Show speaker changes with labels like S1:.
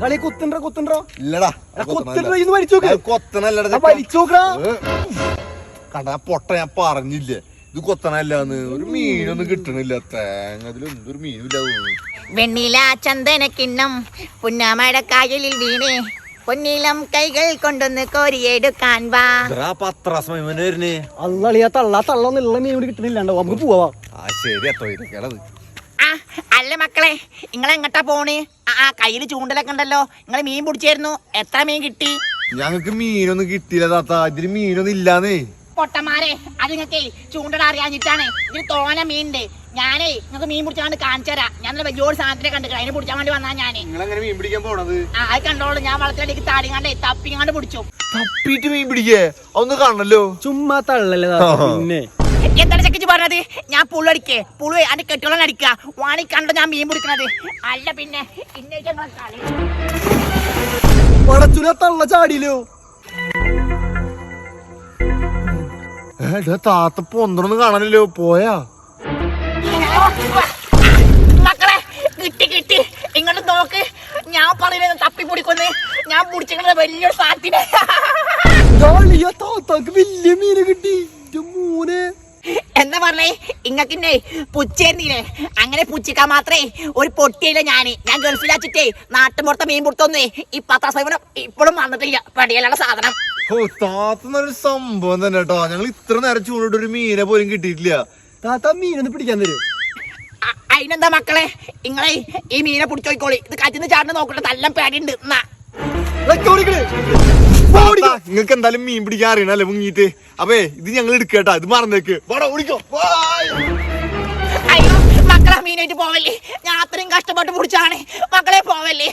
S1: കളി കുത്തുണ്ടോ കുത്തുണ്ടോ?
S2: ഇല്ലടാ
S1: കുത്തുണ്ടോ?
S2: കണ്ട പൊട്ട ഞാൻ പറഞ്ഞില്ലേ? ഇത് കൊത്തനല്ലാന്ന് ഒരു മീനൊന്നും കിട്ടണില്ല. തേങ്ങ അതിലൊന്നും ഒരു മീനില്ല
S3: വെണ്ണില ചന്ദനക്കിണ്ണം പുന്നാമയുടെ കായലിൽ വീണേ. പൊന്നീലം കൈകൾ കൊണ്ടൊന്ന് കോരിയെടുക്കാൻ വാ.
S1: അള്ളളിയാ തള്ള തള്ള എന്നുള്ള മീൻ കൂടി കിട്ടണില്ലാണ്ടോ നമുക്ക് പോവാ.
S2: ആ ശരി
S3: എത്ര അല്ല മക്കളെ നിങ്ങൾ എങ്ങട്ടാ പോണ്? ആ, കയ്യിൽ കയ്യിൽ ചൂണ്ടലൊക്കെ ഉണ്ടല്ലോ. നിങ്ങൾ മീൻ പിടിച്ചായിരുന്നു. എത്ര മീൻ കിട്ടി?
S2: ഞങ്ങൾക്ക് മീനൊന്നും കിട്ടിയില്ല താത്ത. ഇതിന് മീനൊന്നും ഇല്ലാന്നേ.
S3: പൊട്ടന്മാരെ അത് നിങ്ങൾക്ക് ചൂണ്ടട അറിയാഞ്ഞിട്ടാണ്. ഇതിന് തോന മീനുണ്ട്. ഞാനേ നിങ്ങൾക്ക് മീൻ പിടിച്ചാണ്ട് കാണിച്ചു തരാം. ഞാൻ നല്ല വലിയൊരു സാധനത്തിനെ കണ്ടു അതിനെ പിടിച്ചാൻ വേണ്ടി വന്നാ ഞാനേ.
S2: നിങ്ങൾ എങ്ങനെ മീൻ പിടിക്കാൻ പോണത്?
S3: ആ അത് കണ്ടോളൂ. ഞാൻ വളത്തിലേക്ക് താടിങ്ങാണ്ടേ തപ്പിങ്ങാണ്ട് പിടിച്ചു.
S2: തപ്പിട്ട് മീൻ പിടിക്കേ? ഒന്ന് കാണല്ലോ
S1: ചുമ്മാ തള്ളല്ലേ പിന്നെ.
S3: എന്താണ് ചക്കിച്ച് പറഞ്ഞത്? ഞാൻ പുള്ളടിക്കേ പുളു അതിന്റെ കെട്ടുകളാണ് അടിക്കുക. വാണി കണ്ട ഞാൻ മീൻ പിടിക്കണത്? അല്ല പിന്നെ കളി.
S1: തള്ള ചാടിയില്ലോ?
S2: താത്ത പൊന്തറൊന്നും കാണാനല്ലോ? പോയാ?
S3: മക്കളെ കിട്ടി കിട്ടി. ഇങ്ങോട്ട് നോക്ക്. ഞാൻ പറയുന്നത് തപ്പി പിടിക്കൊന്ന് ഞാൻ പിടിച്ചിരിക്കുന്നത് വലിയൊരു
S1: സാധ്യത വലിയ മീന്
S3: പറഞ്ഞേ ഇങ്ങക്കിന്നെ പുച്ചേന്നില്ലേ? അങ്ങനെ പുച്ചിക്കാൻ മാത്രമേ ഒരു പൊട്ടിയില്ല ഞാൻ ഞാൻ ഗൾഫിലാച്ചിട്ടേ നാട്ടുമ്പുറത്തെ മീൻ പുറത്തൊന്നേ ഈ പത്ര സേവനം ഇപ്പോഴും വന്നിട്ടില്ല. പടിയലുള്ള സാധനം.
S2: ഓ താത്തുന്നൊരു സംഭവം തന്നെ കേട്ടോ. ഞങ്ങൾ ഇത്ര നേരം ചൂണ്ടിട്ട് ഒരു മീനെ പോലും കിട്ടിയിട്ടില്ല.
S1: താത്ത മീനൊന്ന് പിടിക്കാൻ തരും.
S3: അതിനെന്താ മക്കളെ? നിങ്ങളെ ഈ മീനെ പിടിച്ചോയിക്കോളി. ഇത് കറ്റിന്ന് ചാടിന് നോക്കട്ടെ. നല്ല പേടിയുണ്ട്. എന്നാ
S2: നിങ്ങൾക്ക് എന്തായാലും മീൻ പിടിക്കാൻ അറിയണല്ലേ മുങ്ങിട്ട് അപ്പേ ഇത് ഞങ്ങൾ എടുക്കട്ടാ. ഇത് മറന്നേക്ക് വാടാ ഓടിക്കോ.
S3: അയ്യോ മക്കളെ മീനായിട്ട് പോവല്ലേ? ഞാൻ അത്രയും കഷ്ടപ്പെട്ട് പിടിച്ചാണ് മക്കളെ പോവല്ലേ?